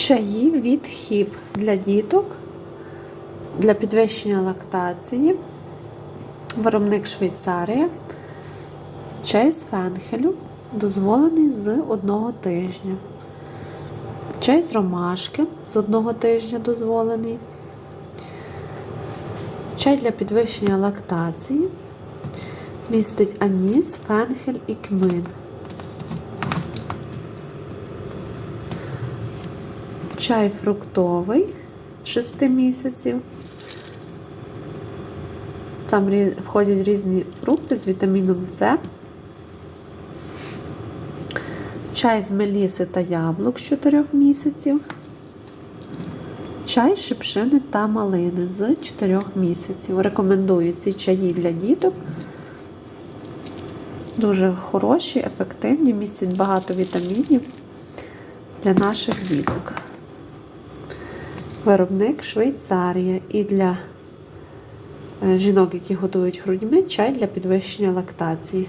Чаї від хіп для діток, для підвищення лактації. Виробник Швейцарія. Чай з фенхелю дозволений з одного тижня. Чай з ромашки з одного тижня дозволений. Чай для підвищення лактації. Містить аніс, фенхель і кмин. Чай фруктовий 6 місяців. Там входять різні фрукти з вітаміном С. Чай з меліси та яблук з 4 місяців. Чай шипшини та малини з 4 місяців. Рекомендую ці чаї для діток. Дуже хороші, ефективні, містять багато вітамінів для наших діток. Виробник Швейцарія і для е, жінок, які годують грудьми, чай для підвищення лактації.